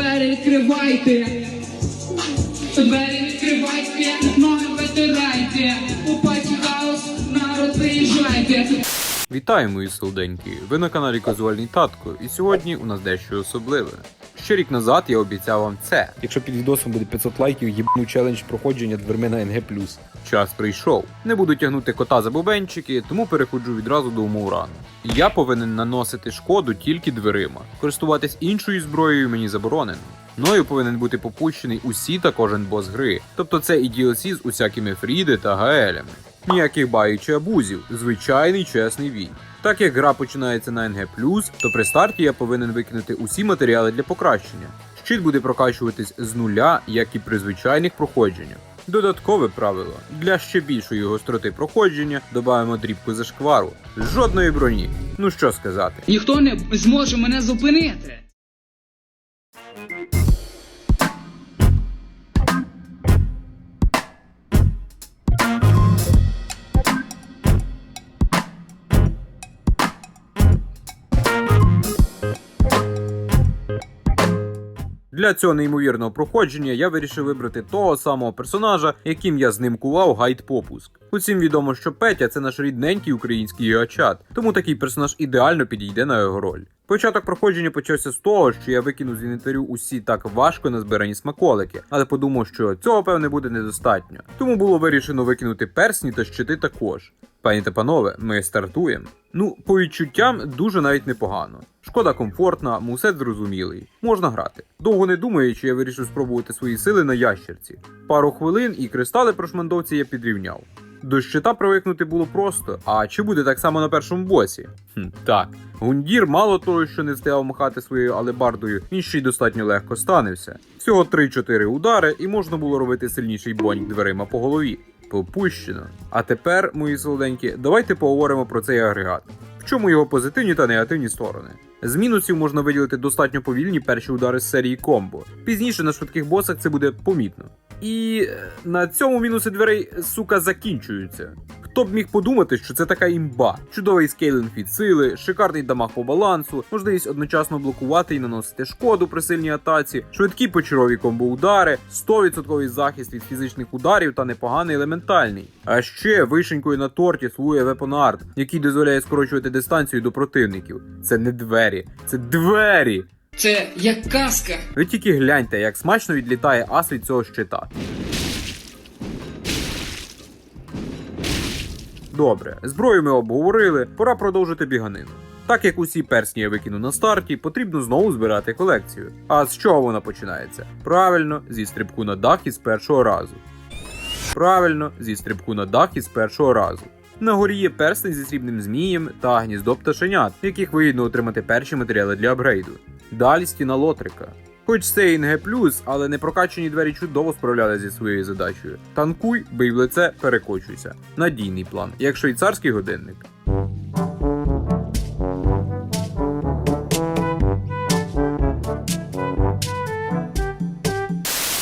Двері відкривайте, двері відкривайте, ноги витирайте, у паті хаос, народ приїжджайте. Вітаю, мої солоденькі! Ви на каналі Казуальний Татко, і сьогодні у нас дещо особливе. Ще рік назад я обіцяв вам це. Якщо під відосом буде 500 лайків, їбну челендж проходження дверми на НГ+. Час прийшов. Не буду тягнути кота за бубенчики, тому переходжу відразу до умов рану. Я повинен наносити шкоду тільки дверима. Користуватись іншою зброєю мені заборонено. Мною повинен бути попущений усі та кожен бос гри. Тобто це і DLC з усякими Фріди та Гаелями. Ніяких баїв чи абузів, звичайний чесний бій. Так як гра починається на НГ+, то при старті я повинен викинути усі матеріали для покращення. Щит буде прокачуватись з нуля, як і при звичайних проходженнях. Додаткове правило: для ще більшої гостроти проходження додаємо дрібку зашквару. Жодної броні. Ну що сказати. Ніхто не зможе мене зупинити. Для цього неймовірного проходження я вирішив вибрати того самого персонажа, яким я знимкував гайд попуск. Усім відомо, що Петя це наш рідненький український геочат, тому такий персонаж ідеально підійде на його роль. Початок проходження почався з того, що я викинув з інвентарю усі так важко назбирані смаколики, але подумав, що цього певне буде недостатньо. Тому було вирішено викинути персні та щити також. Пані та панове, ми стартуємо. Ну, по відчуттям дуже навіть непогано. Шкода комфортна, мусет зрозумілий. Можна грати. Довго не думаючи, я вирішив спробувати свої сили на ящерці. Пару хвилин і кристали прошмандовці я підрівняв. До щита привикнути було просто, а чи буде так само на першому босі? Хм, так. Гундір мало того, що не встигав махати своєю алебардою, він ще й достатньо легко станився. Всього 3-4 удари, і можна було робити сильніший бонь дверима по голові. Попущено. А тепер, мої солоденькі, давайте поговоримо про цей агрегат. В чому його позитивні та негативні сторони? З мінусів можна виділити достатньо повільні перші удари з серії комбо. Пізніше на швидких босах це буде помітно. І е, на цьому мінуси дверей, сука, закінчуються. Хто б міг подумати, що це така імба, чудовий скейлинг від сили, шикарний дамаг по балансу, можливість одночасно блокувати і наносити шкоду при сильній атаці, швидкі почарові комбоудари, 100% захист від фізичних ударів та непоганий елементальний. А ще вишенькою на торті слує вепонард, який дозволяє скорочувати дистанцію до противників. Це не двері, це двері. Це як казка. Ви тільки гляньте, як смачно відлітає ас від цього щита. Добре, зброю ми обговорили, пора продовжити біганину. Так як усі персні я викину на старті, потрібно знову збирати колекцію. А з чого вона починається? Правильно, зі стрибку на дах із першого разу. Правильно, зі стрибку на дах із першого разу. На горі є перстень зі срібним змієм та гніздо пташенят, яких вигідно отримати перші матеріали для апгрейду. Далі стіна лотрика. Хоч це і НГ+, але непрокачені двері чудово справлялися зі своєю задачею. Танкуй, бий в лице, перекочуйся. Надійний план, як швейцарський годинник.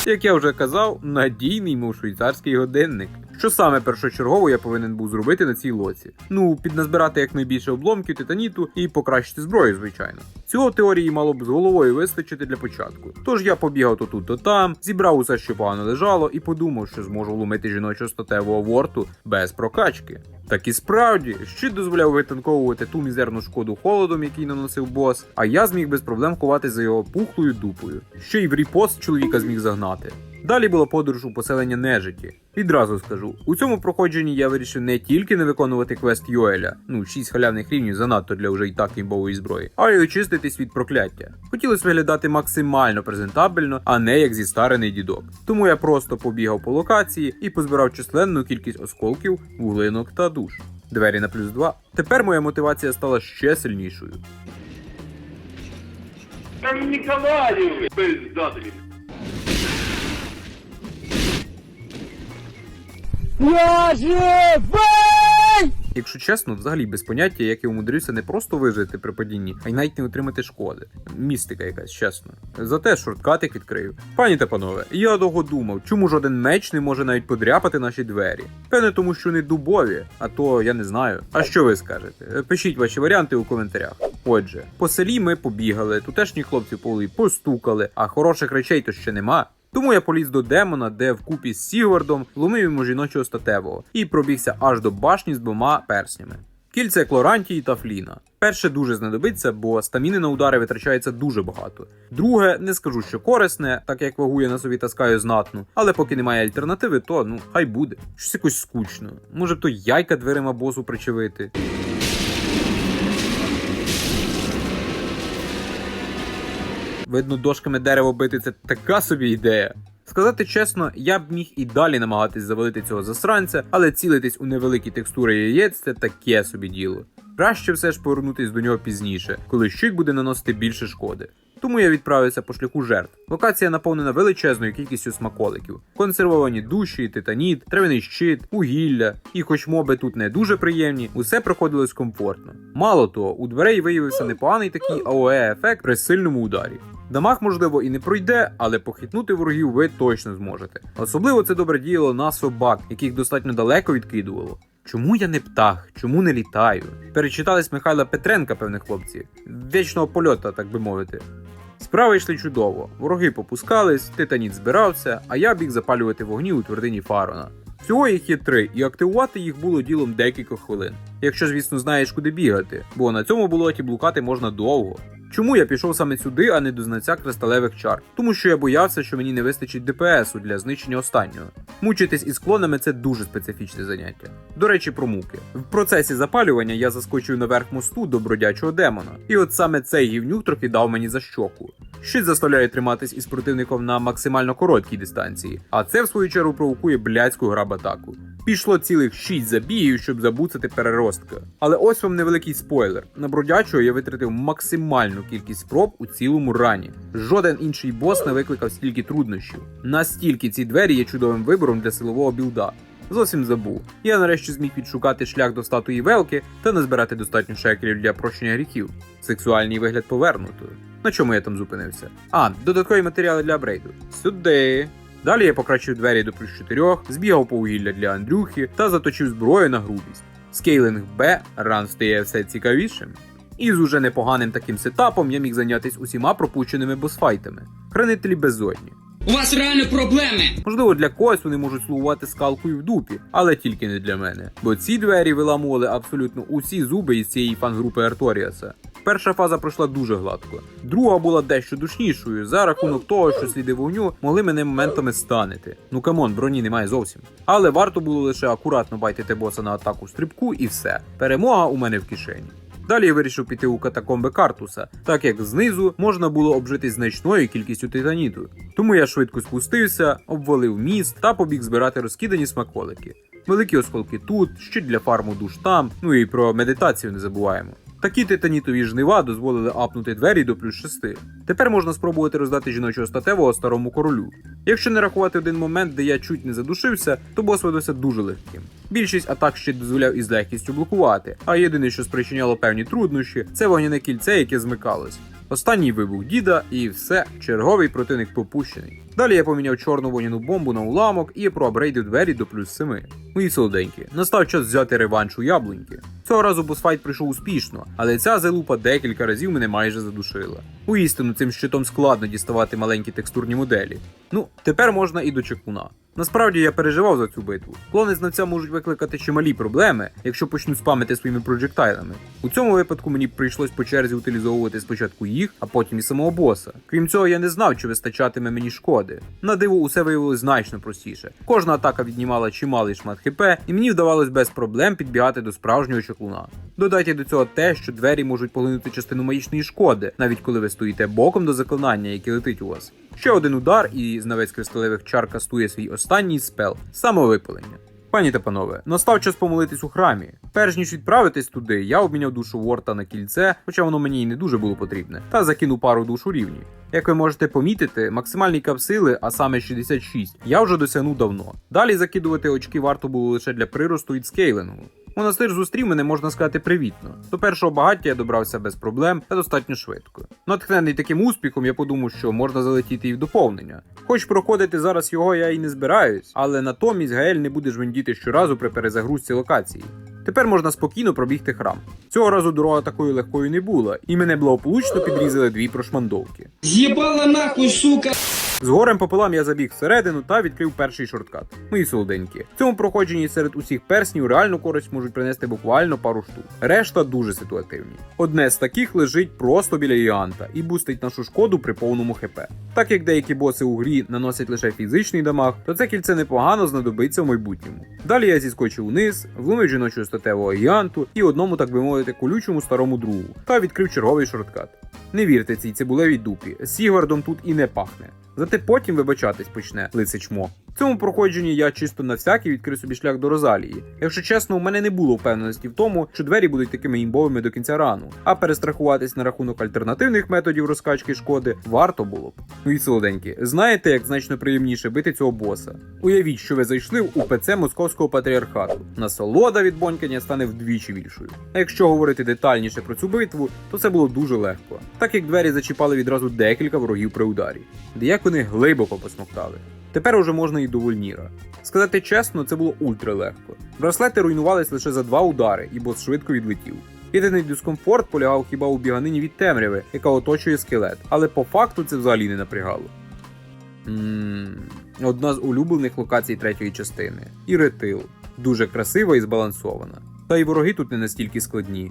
Як я вже казав, надійний мов швейцарський годинник. Що саме першочергово я повинен був зробити на цій лоці? Ну, підназбирати якнайбільше обломків титаніту і покращити зброю, звичайно. Цього теорії мало б з головою вистачити для початку. Тож я побігав то тут, то там, зібрав усе, що погано лежало, і подумав, що зможу вломити жіночу статеву аворту без прокачки. Так і справді, щит дозволяв витанковувати ту мізерну шкоду холодом, який наносив бос, а я зміг без проблем ховати за його пухлою дупою. Ще й в ріпост чоловіка зміг загнати. Далі була подорож у поселення нежиті. Відразу скажу, у цьому проходженні я вирішив не тільки не виконувати квест Йоеля, ну 6 халявних рівнів занадто для вже і так імбової зброї, а й очиститись від прокляття. Хотілося виглядати максимально презентабельно, а не як зістарений дідок. Тому я просто побігав по локації і позбирав численну кількість осколків, вуглинок та душ. Двері на плюс 2. Тепер моя мотивація стала ще сильнішою. Там Николаев, пиздатый. Якщо чесно, взагалі без поняття, як я умудрився не просто вижити при падінні, а й навіть не отримати шкоди. Містика якась, чесно. Зате шорткатик відкрив. Пані та панове, я довго думав, чому жоден меч не може навіть подряпати наші двері. Певне, тому що вони дубові, а то я не знаю. А що ви скажете? Пишіть ваші варіанти у коментарях. Отже, по селі ми побігали, тутешні хлопці поли постукали, а хороших речей то ще нема. Тому я поліз до демона, де вкупі з Сігвардом ломив йому жіночого статевого і пробігся аж до башні з двома перснями. Кільце Клорантії та Фліна. Перше дуже знадобиться, бо стаміни на удари витрачається дуже багато. Друге, не скажу, що корисне, так як вагу я на собі таскаю знатну, але поки немає альтернативи, то ну хай буде. Щось якось скучно. Може то яйка дверима босу причевити. Видно, дошками дерево бити це така собі ідея. Сказати чесно, я б міг і далі намагатись завалити цього засранця, але цілитись у невеликі текстури яєць це таке собі діло. Краще все ж повернутись до нього пізніше, коли щит буде наносити більше шкоди. Тому я відправився по шляху жертв. Локація наповнена величезною кількістю смаколиків: консервовані душі, титаніт, травяний щит, вугілля. І хоч моби тут не дуже приємні, усе проходилось комфортно. Мало того, у дверей виявився непоганий такий АОЕ ефект при сильному ударі. Дамаг, можливо, і не пройде, але похитнути ворогів ви точно зможете. Особливо це добре діяло на собак, яких достатньо далеко відкидувало. Чому я не птах? Чому не літаю? Перечитались Михайла Петренка, певних хлопці, вічного польота, так би мовити. Справи йшли чудово. Вороги попускались, титаніт збирався, а я біг запалювати вогні у твердині Фарона. Всього їх є три, і активувати їх було ділом декілька хвилин. Якщо, звісно, знаєш, куди бігати, бо на цьому болоті блукати можна довго. Чому я пішов саме сюди, а не до знаття кристалевих чар? Тому що я боявся, що мені не вистачить ДПСу для знищення останнього. Мучитись із клонами це дуже специфічне заняття. До речі, про муки. В процесі запалювання я заскочив наверх мосту до бродячого демона, і от саме цей гівнюк трохи дав мені за щоку. Щит заставляє триматись із противником на максимально короткій дистанції, а це в свою чергу провокує блядську граб-атаку. Пішло цілих 6 забігів, щоб забуцати переростка. Але ось вам невеликий спойлер. На бродячого я витратив максимальну кількість спроб у цілому рані. Жоден інший бос не викликав стільки труднощів. Настільки ці двері є чудовим вибором для силового білда. Зовсім забув. Я нарешті зміг відшукати шлях до статуї велки та назбирати достатньо шекелів для прощення гріхів. Сексуальний вигляд повернуто. На чому я там зупинився? А, додаткові матеріали для апгрейду. Сюди. Далі я покращив двері до плюс 4, збігав по вугілля для Андрюхи та заточив зброю на грубість. Скейлинг Б ран стає все цікавішим. І з уже непоганим таким сетапом я міг зайнятися усіма пропущеними босфайтами. Хранителі безодні. У вас реально проблеми. Можливо, для когось вони можуть слугувати скалкою в дупі, але тільки не для мене. Бо ці двері виламували абсолютно усі зуби із цієї фан-групи Арторіаса. Перша фаза пройшла дуже гладко, друга була дещо душнішою за рахунок того, що сліди вогню могли мене моментами станити. Ну камон, броні немає зовсім. Але варто було лише акуратно байтити боса на атаку стрибку і все. Перемога у мене в кишені. Далі я вирішив піти у катакомби Картуса, так як знизу можна було обжитись значною кількістю титаніту. Тому я швидко спустився, обвалив міст та побіг збирати розкидані смаколики. Великі осколки тут, щит для фарму душ там, ну і про медитацію не забуваємо. Такі титанітові жнива дозволили апнути двері до плюс 6. Тепер можна спробувати роздати жіночого статевого старому королю. Якщо не рахувати один момент, де я чуть не задушився, то бос видався дуже легким. Більшість атак ще дозволяв із легкістю блокувати, а єдине, що спричиняло певні труднощі, це вогняне кільце, яке змикалось. Останній вибух діда, і все, черговий противник попущений. Далі я поміняв чорну вогняну бомбу на уламок і проапгрейдив двері до плюс 7. Мої солоденькі, настав час взяти реванш у яблуньки. Цього разу босфайт прийшов успішно, але ця залупа декілька разів мене майже задушила. Уістину цим щитом складно діставати маленькі текстурні моделі. Ну, тепер можна і до чекуна. Насправді я переживав за цю битву. Клони знавця можуть викликати чималі проблеми, якщо почнуть спамити своїми проджектайлами. У цьому випадку мені прийшлось по черзі утилізовувати спочатку їх, а потім і самого боса. Крім цього, я не знав, чи вистачатиме мені шкоди. На диво, усе виявилось значно простіше. Кожна атака віднімала чималий шмат хп, і мені вдавалось без проблем підбігати до справжнього чаклуна. Додайте до цього те, що двері можуть поглинути частину магічної шкоди, навіть коли ви стоїте боком до заклинання, яке летить у вас. Ще один удар, і знавець кристалевих чар кастує свій останній спел самовипалення. Пані та панове, настав час помолитись у храмі. Перш ніж відправитись туди, я обміняв душу Ворта на кільце, хоча воно мені й не дуже було потрібне, та закинув пару душ у рівні. Як ви можете помітити, максимальний кап сили, а саме 66, я вже досягнув давно. Далі закидувати очки варто було лише для приросту від скейлингу. Монастир зустрів мене, можна сказати, привітно. До першого багаття я добрався без проблем та достатньо швидко. Натхнений таким успіхом, я подумав, що можна залетіти і в доповнення. Хоч проходити зараз його я і не збираюсь, але натомість Гаель не буде жвендіти щоразу при перезагрузці локації. Тепер можна спокійно пробігти храм. Цього разу дорога такою легкою не була, і мене благополучно підрізали дві прошмандовки. З'їбала нахуй, сука! З горем пополам я забіг всередину та відкрив перший шорткат. Мої солоденькі. В цьому проходженні серед усіх перснів реальну користь можуть принести буквально пару штук. Решта дуже ситуативні. Одне з таких лежить просто біля гіганта і бустить нашу шкоду при повному хп. Так як деякі боси у грі наносять лише фізичний дамаг, то це кільце непогано знадобиться в майбутньому. Далі я зіскочив униз, вломив жіночого статевого гіганту і одному, так би мовити, колючому старому другу, та відкрив черговий шорткат. Не вірте цій цибулевій дупі, Сігвардом тут і не пахне. Зате потім вибачатись почне лице. Цьому проходженні я чисто на всякий відкрив собі шлях до Розалії. Якщо чесно, у мене не було впевненості в тому, що двері будуть такими імбовими до кінця рану, а перестрахуватись на рахунок альтернативних методів розкачки шкоди варто було б. Ну і солоденькі, знаєте, як значно приємніше бити цього боса? Уявіть, що ви зайшли в УПЦ Московського патріархату. Насолода від бонькання стане вдвічі більшою. А якщо говорити детальніше про цю битву, то це було дуже легко, так як двері зачіпали відразу декілька ворогів при ударі, де як вони глибоко посмоктали. Тепер уже можна і до Вольніра. Сказати чесно, це було ультралегко. Браслети руйнувались лише за два удари, і бос швидко відлетів. Єдиний дискомфорт полягав хіба у біганині від темряви, яка оточує скелет, але по факту це взагалі не напрягало. Ммм, одна з улюблених локацій третьої частини. І ретил. Дуже красива і збалансована. Та й вороги тут не настільки складні.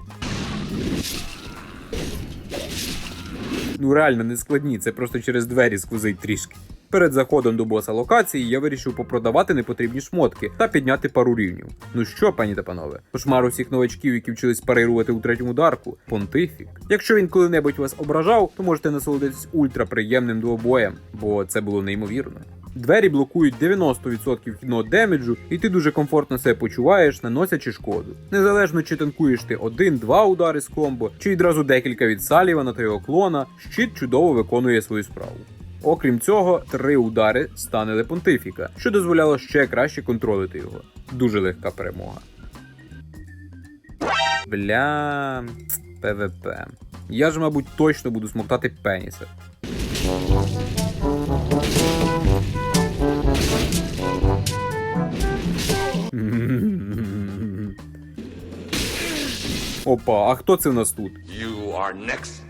Ну реально не складні, це просто через двері сквозить трішки. Перед заходом до боса локації я вирішив попродавати непотрібні шмотки та підняти пару рівнів. Ну що, пані та панове, кошмар усіх новачків, які вчились парирувати у третьому дарку, понтифік. Якщо він коли-небудь вас ображав, то можете насолодитись ультраприємним двобоєм, бо це було неймовірно. Двері блокують 90% вхідного демеджу, і ти дуже комфортно себе почуваєш, наносячи шкоду. Незалежно чи танкуєш ти один-два удари з комбо, чи відразу декілька від Салівана та його клона, щит чудово виконує свою справу. Окрім цього, три удари станили понтифіка, що дозволяло ще краще контролити його. Дуже легка перемога. Бля. ПВП. Я ж, мабуть, точно буду смоктати пеніса. Опа, а хто це в нас тут? You are next.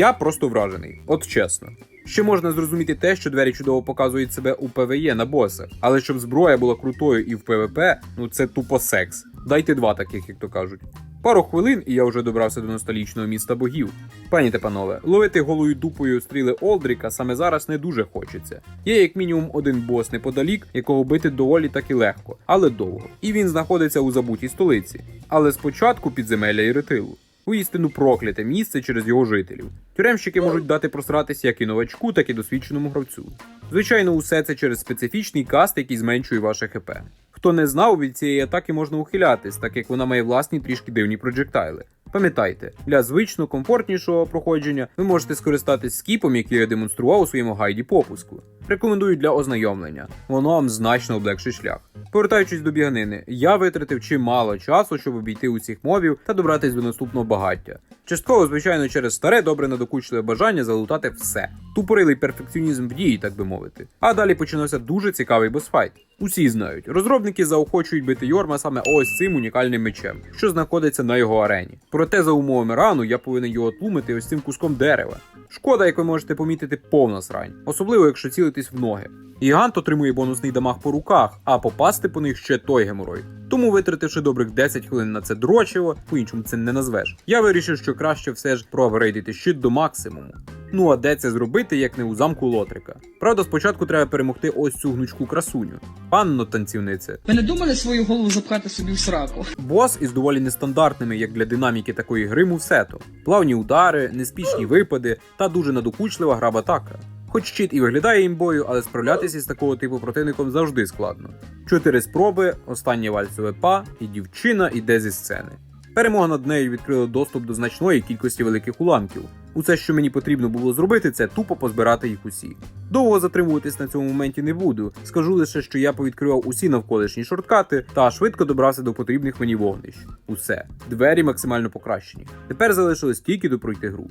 Я просто вражений, от чесно. Ще можна зрозуміти те, що двері чудово показують себе у ПВЕ на босах, але щоб зброя була крутою і в ПВП, ну це тупо секс. Дайте два таких, як то кажуть. Пару хвилин, і я вже добрався до ностальгічного міста богів. Пані та панове, ловити голою дупою стріли Олдріка саме зараз не дуже хочеться. Є як мінімум один бос неподалік, якого бити доволі таки легко, але довго. І він знаходиться у забутій столиці. Але спочатку підземелля і ретилу. Уістину прокляте місце через його жителів. Тюремщики можуть дати просратися як і новачку, так і досвідченому гравцю. Звичайно, усе це через специфічний каст, який зменшує ваше ХП. Хто не знав, від цієї атаки можна ухилятись, так як вона має власні трішки дивні проджектайли. Пам'ятайте, для звично комфортнішого проходження ви можете скористатись скіпом, який я демонстрував у своєму гайді попуску. Рекомендую для ознайомлення, воно вам значно облегшить шлях. Повертаючись до біганини, я витратив чимало часу, щоб обійти усіх мобів та добратись до наступного багаття. Частково, звичайно, через старе добре надокучливе бажання залутати все. Тупорилий перфекціонізм в дії, так би мовити. А далі починався дуже цікавий босфайт. Усі знають, розробники заохочують бити Йорма саме ось цим унікальним мечем, що знаходиться на його арені. Проте за умовами рану я повинен його тлумити ось цим куском дерева. Шкода, як ви можете помітити, повна срань, особливо якщо цілитись в ноги. Гігант отримує бонусний дамаг по руках, а попасти по них ще той геморой. Тому, витративши добрих 10 хвилин на це дрочево, по-іншому це не назвеш. Я вирішив, що краще все ж проапгрейдити щит до максимуму. Ну а де це зробити, як не у замку Лотрика? Правда, спочатку треба перемогти ось цю гнучку красуню. Панно танцівнице. Ви не думали свою голову запхати собі в сраку? Бос із доволі нестандартними, як для динаміки такої гри мувсету. Плавні удари, неспішні випади та дуже надокучлива граб атака. Хоч щит і виглядає імбою, але справлятися з такого типу противником завжди складно. Чотири спроби, останнє вальцеве па, і дівчина іде зі сцени. Перемога над нею відкрила доступ до значної кількості великих уламків. Усе, що мені потрібно було зробити, це тупо позбирати їх усі. Довго затримуватись на цьому моменті не буду. Скажу лише, що я повідкривав усі навколишні шорткати та швидко добрався до потрібних мені вогнищ. Усе, двері максимально покращені. Тепер залишилось тільки допройти гру.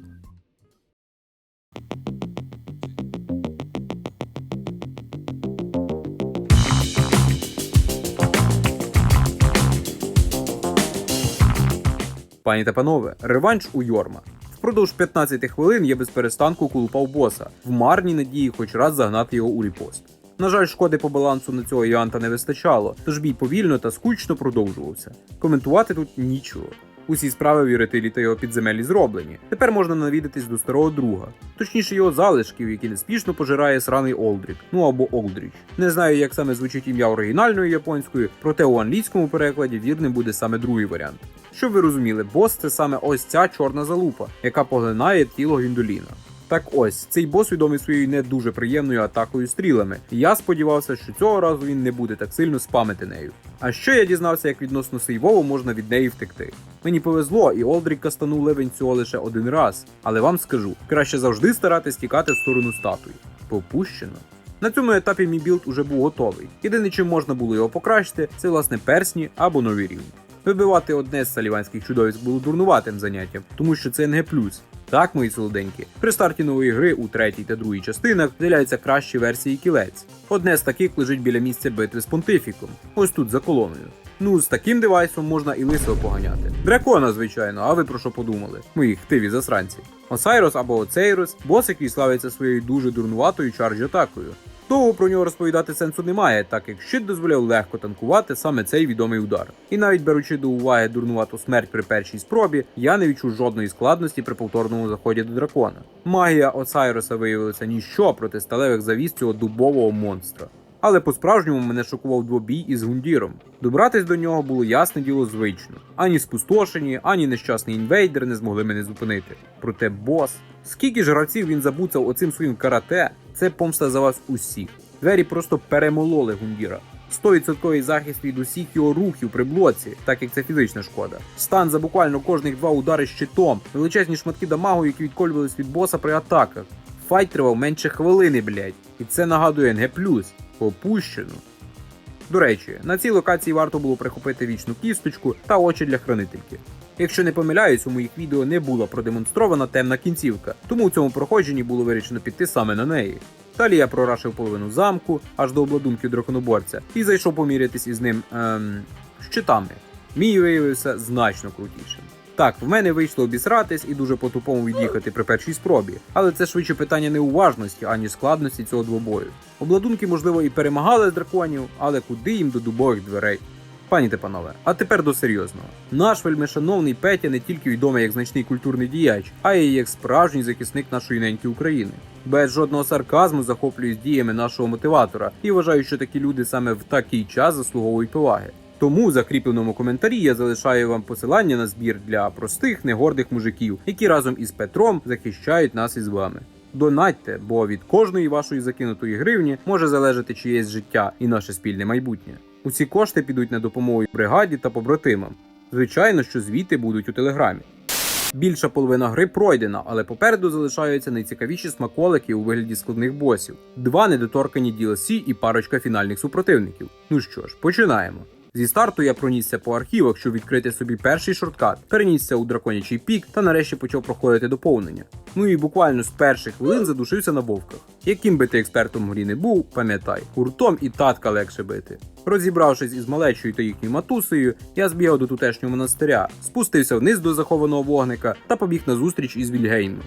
Пані та панове, реванш у Йорма. Впродовж 15 хвилин я без перестанку колупав боса, в марній надії хоч раз загнати його у ріпост. На жаль, шкоди по балансу на цього Іанта не вистачало, тож бій повільно та скучно продовжувався. Коментувати тут нічого. Усі справи в та його підземелі зроблені. Тепер можна навідатись до старого друга, точніше його залишків, які неспішно пожирає сраний Олдрік, ну або Олдріч. Не знаю, як саме звучить ім'я оригінальною японською, проте у англійському перекладі вірним буде саме другий варіант. Щоб ви розуміли, бос це саме ось ця чорна залупа, яка поглинає тіло Гвіндоліна. Так ось цей бос відомий своєю не дуже приємною атакою стрілами. І я сподівався, що цього разу він не буде так сильно спамити нею. А що я дізнався, як відносно сейвово можна від неї втекти. Мені повезло, і Олдрік кастанув левень цього лише один раз, але вам скажу, краще завжди старатись тікати в сторону статуї. Попущено. На цьому етапі мій білд уже був готовий. Єдине, чим можна було його покращити, це власне персні або нові рівні. Вибивати одне з саліванських чудовиськ було дурнуватим заняттям, тому що це НГ+. Так, мої солоденькі, при старті нової гри у третій та другій частинах з'являються кращі версії кілець. Одне з таких лежить біля місця битви з понтифіком, ось тут за колоною. Ну, з таким девайсом можна і лисого поганяти. Дракона, звичайно, а ви про що подумали? Мої хтиві засранці. Осайрос або Оцейрос, бос, який славиться своєю дуже дурнуватою чарж атакою. Довго про нього розповідати сенсу немає, так як щит дозволяв легко танкувати саме цей відомий удар. І навіть беручи до уваги дурнувату смерть при першій спробі, я не відчув жодної складності при повторному заході до дракона. Магія Осайроса виявилася ніщо проти сталевих завіс цього дубового монстра. Але по-справжньому мене шокував двобій із гундіром. Добратись до нього було ясне діло звично. Ані спустошені, ані нещасний інвейдер не змогли мене зупинити. Проте бос. Скільки ж гравців він забуцав оцим своїм карате, це помста за вас усіх. Двері просто перемололи гундіра. 100% захист від усіх його рухів при блоці, так як це фізична шкода. Стан за буквально кожних два удари щитом, величезні шматки дамагу, які відколювались від боса при атаках. Файт тривав менше хвилини, блять. І це нагадує НГ+. Опущено. До речі, на цій локації варто було прихопити вічну кісточку та очі для хранительки. Якщо не помиляюсь, у моїх відео не була продемонстрована темна кінцівка, тому у цьому проходженні було вирішено піти саме на неї. Далі я прорашив половину замку аж до обладунків драконоборця і зайшов помірятись із ним ем, щитами. Мій виявився значно крутішим. Так, в мене вийшло обісратись і дуже по-тупому від'їхати при першій спробі, але це швидше питання неуважності, аніж складності цього двобою. Обладунки, можливо, і перемагали з драконів, але куди їм до дубових дверей? Пані та панове, а тепер до серйозного. Наш вельмишановний Петя не тільки відомий як значний культурний діяч, а й як справжній захисник нашої неньки України. Без жодного сарказму захоплююсь діями нашого мотиватора і вважаю, що такі люди саме в такий час заслуговують поваги. Тому в закріпленому коментарі я залишаю вам посилання на збір для простих негордих мужиків, які разом із Петром захищають нас із вами. Донатьте, бо від кожної вашої закинутої гривні може залежати чиєсь життя і наше спільне майбутнє. Усі кошти підуть на допомогу бригаді та побратимам. Звичайно, що звіти будуть у телеграмі. Більша половина гри пройдена, але попереду залишаються найцікавіші смаколики у вигляді складних босів, два недоторкані DLC і парочка фінальних супротивників. Ну що ж, починаємо. Зі старту я пронісся по архівах, щоб відкрити собі перший шорткат, перенісся у драконячий пік та нарешті почав проходити доповнення. Ну і буквально з перших хвилин задушився на вовках. Яким би ти експертом грі не був, пам'ятай, гуртом і татка легше бити. Розібравшись із малечою та їхньою матусею, я збігав до тутешнього монастиря, спустився вниз до захованого вогника та побіг на зустріч із Вільгеймом.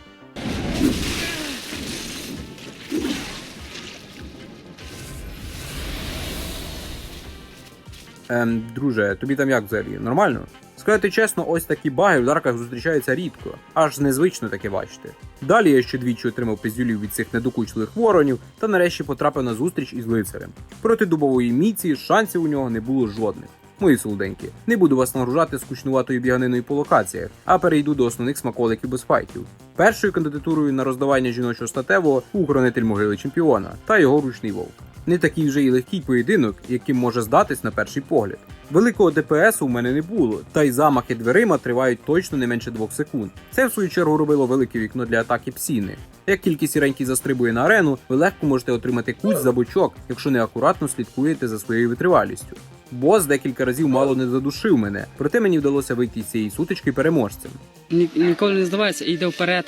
Ем, друже, тобі там як взагалі? Нормально? Сказати чесно, ось такі баги в дарках зустрічаються рідко, аж незвично таке бачити. Далі я ще двічі отримав пиздюлів від цих недокучливих воронів та нарешті потрапив на зустріч із лицарем. Проти дубової міці шансів у нього не було жодних. Мої солоденькі, не буду вас нагружати скучнуватою біганиною по локаціях, а перейду до основних смаколиків без файтів. Першою кандидатурою на роздавання жіночого статевого був хранитель могили чемпіона та його ручний вовк. Не такий вже й легкий поєдинок, яким може здатись на перший погляд. Великого ДПС у мене не було, та й замахи дверима тривають точно не менше двох секунд. Це в свою чергу робило велике вікно для атаки псіни. Як тільки сіренький застрибує на арену, ви легко можете отримати кусь за бочок, якщо неакуратно слідкуєте за своєю витривалістю. Бос декілька разів мало не задушив мене, проте мені вдалося вийти з цієї сутички переможцем. Ні- ніколи не здавайся і йде вперед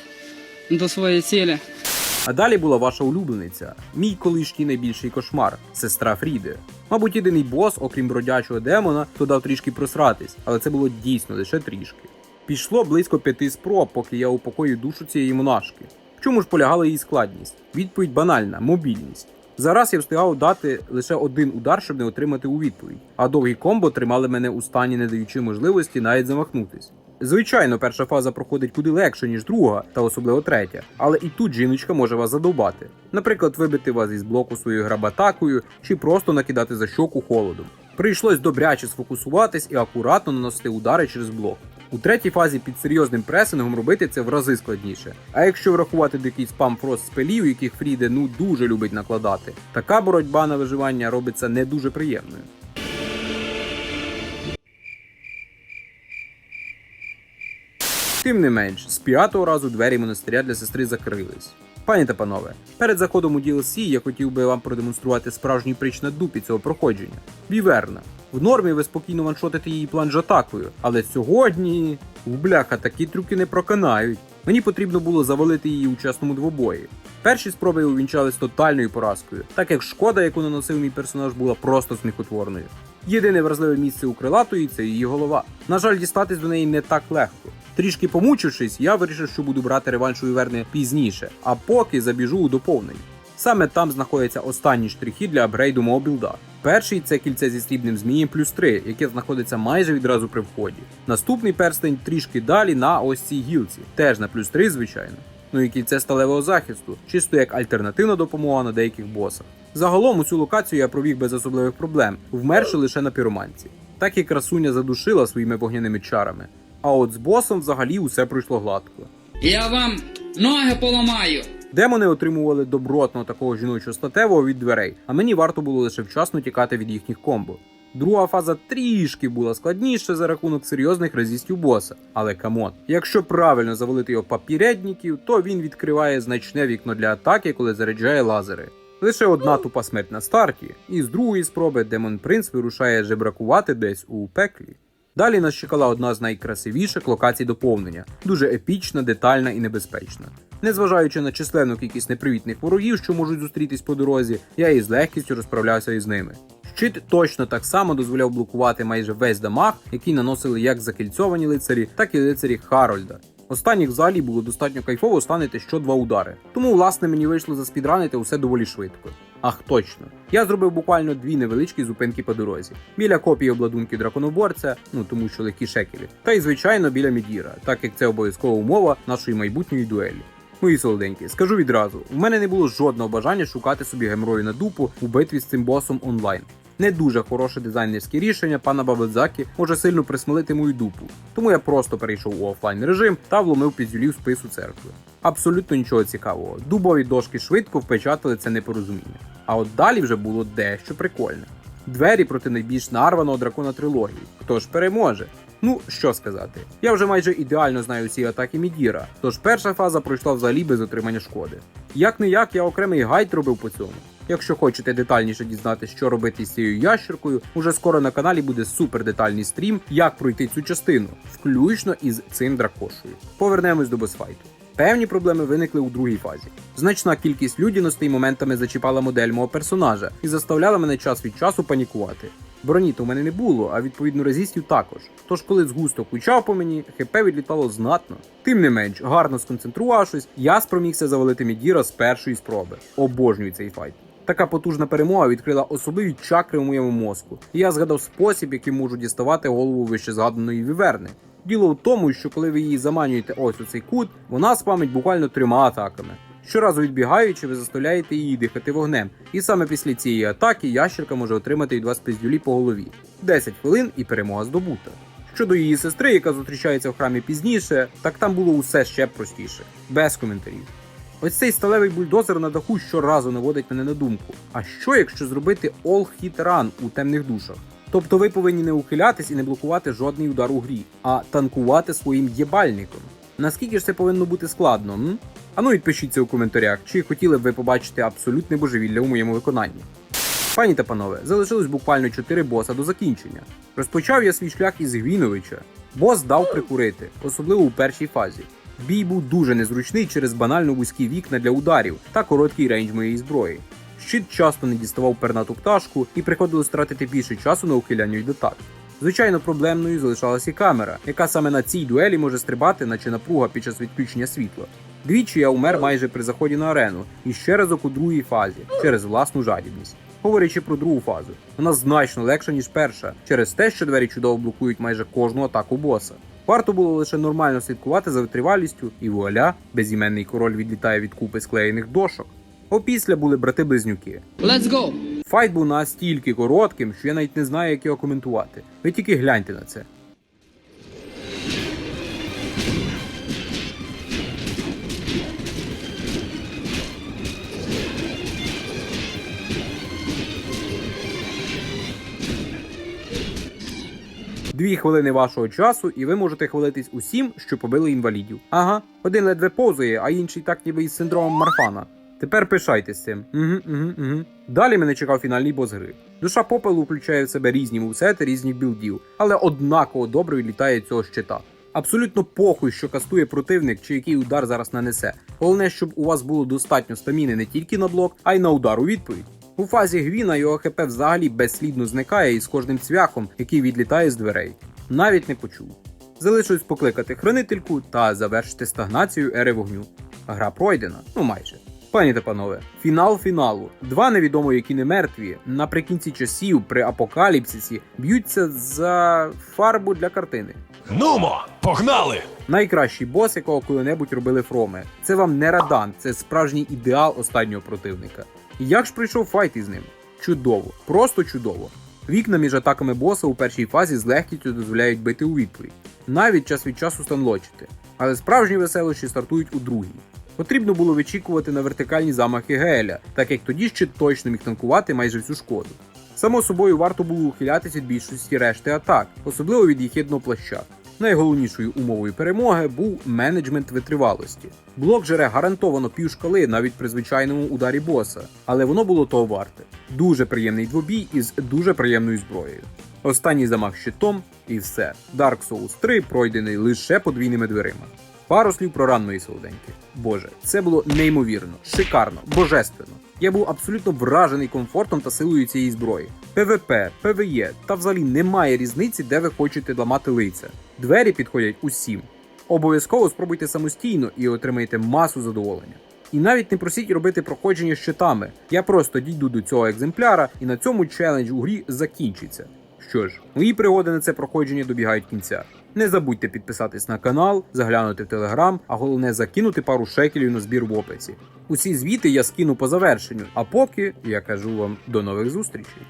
до своєї цілі. А далі була ваша улюблениця, мій колишній найбільший кошмар, сестра Фріди. Мабуть, єдиний бос, окрім бродячого демона, хто дав трішки просратись, але це було дійсно лише трішки. Пішло близько п'яти спроб, поки я упокоїв душу цієї монашки. В чому ж полягала її складність? Відповідь банальна мобільність. Зараз я встигав дати лише один удар, щоб не отримати у відповідь, а довгі комбо тримали мене у стані, не даючи можливості навіть замахнутись. Звичайно, перша фаза проходить куди легше, ніж друга, та особливо третя, але і тут жіночка може вас задовбати. Наприклад, вибити вас із блоку своєю грабатакою чи просто накидати за щоку холодом. Прийшлось добряче сфокусуватись і акуратно наносити удари через блок. У третій фазі під серйозним пресингом робити це в рази складніше. А якщо врахувати дикий спам фрост спелів, яких Фріде ну дуже любить накладати, така боротьба на виживання робиться не дуже приємною. Тим не менш, з п'ятого разу двері монастиря для сестри закрились. Пані та панове, перед заходом у DLC я хотів би вам продемонструвати справжній прич на дупі цього проходження. Віверна. В нормі ви спокійно ваншотите її планж атакою, але сьогодні. У бляха такі трюки не проканають. Мені потрібно було завалити її у чесному двобої. Перші спроби увінчались тотальною поразкою, так як шкода, яку наносив мій персонаж, була просто сміхотворною. Єдине вразливе місце у крилатої це її голова. На жаль, дістатись до неї не так легко. Трішки помучившись, я вирішив, що буду брати реванш у Іверни пізніше, а поки забіжу у доповнення. Саме там знаходяться останні штрихи для апгрейду мого білда. Перший це кільце зі срібним змієм плюс 3, яке знаходиться майже відразу при вході. Наступний перстень трішки далі на ось цій гілці, теж на плюс 3, звичайно. Ну і кільце сталевого захисту, чисто як альтернативна допомога на деяких босах. Загалом у цю локацію я провів без особливих проблем, вмерши лише на піроманці. Так і красуня задушила своїми вогняними чарами. А от з босом взагалі усе пройшло гладко. Я вам ноги поламаю. Демони отримували добротного такого жіночого статевого від дверей, а мені варто було лише вчасно тікати від їхніх комбо. Друга фаза трішки була складніша за рахунок серйозних резистів боса. Але камон, якщо правильно завалити його папірядників, то він відкриває значне вікно для атаки, коли заряджає лазери. Лише одна тупа смерть на старті, і з другої спроби Демон Принц вирушає жебракувати десь у пеклі. Далі нас чекала одна з найкрасивіших локацій доповнення, дуже епічна, детальна і небезпечна. Незважаючи на численну кількість непривітних ворогів, що можуть зустрітись по дорозі, я із легкістю розправлявся із ними. Щит точно так само дозволяв блокувати майже весь дамаг, який наносили як закільцьовані лицарі, так і лицарі Харольда. Останніх взагалі було достатньо кайфово станити що два удари. Тому, власне, мені вийшло заспідранити усе доволі швидко. Ах, точно. Я зробив буквально дві невеличкі зупинки по дорозі. Біля копії обладунки драконоборця, ну тому що легкі шекелі, та й звичайно біля Мідіра, так як це обов'язкова умова нашої майбутньої дуелі. Мої солоденькі, скажу відразу, в мене не було жодного бажання шукати собі геморою на дупу у битві з цим босом онлайн. Не дуже хороше дизайнерське рішення пана Бабадзакі може сильно присмолити мою дупу, тому я просто перейшов у офлайн режим та вломив підзюлів спису церкви. Абсолютно нічого цікавого. Дубові дошки швидко впечатали це непорозуміння. А от далі вже було дещо прикольне. Двері проти найбільш нарваного дракона трилогії. Хто ж переможе? Ну, що сказати, я вже майже ідеально знаю всі атаки Мідіра, тож перша фаза пройшла взагалі без отримання шкоди. Як не як, я окремий гайд робив по цьому. Якщо хочете детальніше дізнатися, що робити з цією ящеркою, уже скоро на каналі буде супер детальний стрім, як пройти цю частину, включно із цим дракошою. Повернемось до босфайту. Певні проблеми виникли у другій фазі. Значна кількість людяностей моментами зачіпала модель мого персонажа і заставляла мене час від часу панікувати. Броні то у мене не було, а відповідно резистів також. Тож, коли згусток учав по мені, хп відлітало знатно. Тим не менш, гарно сконцентрувавшись, я спромігся завалити Мідіра з першої спроби. Обожнюю цей файт. Така потужна перемога відкрила особливі чакри у моєму мозку, і я згадав спосіб, яким можу діставати голову вище згаданої віверни. Діло в тому, що коли ви її заманюєте ось у цей кут, вона спамить буквально трьома атаками. Щоразу відбігаючи, ви заставляєте її дихати вогнем, і саме після цієї атаки ящерка може отримати від вас пиздюлі по голові. 10 хвилин і перемога здобута. Щодо її сестри, яка зустрічається в храмі пізніше, так там було усе ще простіше, без коментарів. Ось цей сталевий бульдозер на даху щоразу наводить мене на думку. А що якщо зробити all hit run у темних душах? Тобто ви повинні не ухилятись і не блокувати жодний удар у грі, а танкувати своїм єбальником. Наскільки ж це повинно бути складно? М? Ану відпишіться у коментарях, чи хотіли б ви побачити абсолютне божевілля у моєму виконанні. Пані та панове, залишилось буквально 4 боса до закінчення. Розпочав я свій шлях із Гвіновича. Бос дав прикурити, особливо у першій фазі. Бій був дуже незручний через банально вузькі вікна для ударів та короткий рейндж моєї зброї. Щит часто не діставав пернату пташку і приходилось тратити більше часу на ухиляння від атак. Звичайно, проблемною залишалась і камера, яка саме на цій дуелі може стрибати, наче напруга під час відключення світла. Двічі я умер майже при заході на арену і ще разок у другій фазі через власну жадібність. Говорячи про другу фазу, вона значно легша, ніж перша, через те, що двері чудово блокують майже кожну атаку боса. Варто було лише нормально слідкувати за витривалістю, і вуаля, безіменний король відлітає від купи склеєних дошок. Опісля були брати-близнюки. Let's go! Файт був настільки коротким, що я навіть не знаю, як його коментувати. Ви тільки гляньте на це. Дві хвилини вашого часу, і ви можете хвалитись усім, що побили інвалідів. Ага, один ледве повзує, а інший так ніби із синдромом Марфана. Тепер пишайтесь цим. Угу, угу, угу. Далі мене чекав фінальний бос гри. Душа попелу включає в себе різні мувсети різних білдів, але однаково добре відлітає цього щита. Абсолютно похуй, що кастує противник чи який удар зараз нанесе. Головне, щоб у вас було достатньо стаміни не тільки на блок, а й на удар у відповідь. У фазі Гвіна його ХП взагалі безслідно зникає із кожним цвяхом, який відлітає з дверей. Навіть не почув. Залишилось покликати хранительку та завершити стагнацію ери вогню. Гра пройдена, ну майже. Пані та панове, фінал фіналу. Два невідомо, які не мертві, наприкінці часів при апокаліпсисі б'ються за фарбу для картини. Нумо, погнали! Найкращий бос, якого коли-небудь робили фроми. Це вам не радан, це справжній ідеал останнього противника. Як ж прийшов файт із ним? Чудово, просто чудово. Вікна між атаками боса у першій фазі з легкістю дозволяють бити у відповідь, навіть час від часу станлочити. Але справжні веселощі стартують у другій. Потрібно було вичікувати на вертикальні замахи Гееля, так як тоді ще точно міг танкувати майже всю шкоду. Само собою варто було ухилятися від більшості решти атак, особливо від їхідного плаща. Найголовнішою умовою перемоги був менеджмент витривалості. Блок жере гарантовано пів шкали навіть при звичайному ударі боса, але воно було того варте. Дуже приємний двобій із дуже приємною зброєю. Останній замах щитом і все. Dark Souls 3 пройдений лише подвійними дверима. Пару слів про ранної солоденьки. Боже, це було неймовірно, шикарно, божественно. Я був абсолютно вражений комфортом та силою цієї зброї. ПВП, ПВЕ та взагалі немає різниці, де ви хочете ламати лиця. Двері підходять усім. Обов'язково спробуйте самостійно і отримаєте масу задоволення. І навіть не просіть робити проходження щитами. Я просто дійду до цього екземпляра, і на цьому челендж у грі закінчиться. Що ж, мої пригоди на це проходження добігають кінця. Не забудьте підписатись на канал, заглянути в телеграм, а головне закинути пару шекелів на збір в описі. Усі звіти я скину по завершенню. А поки я кажу вам до нових зустрічей.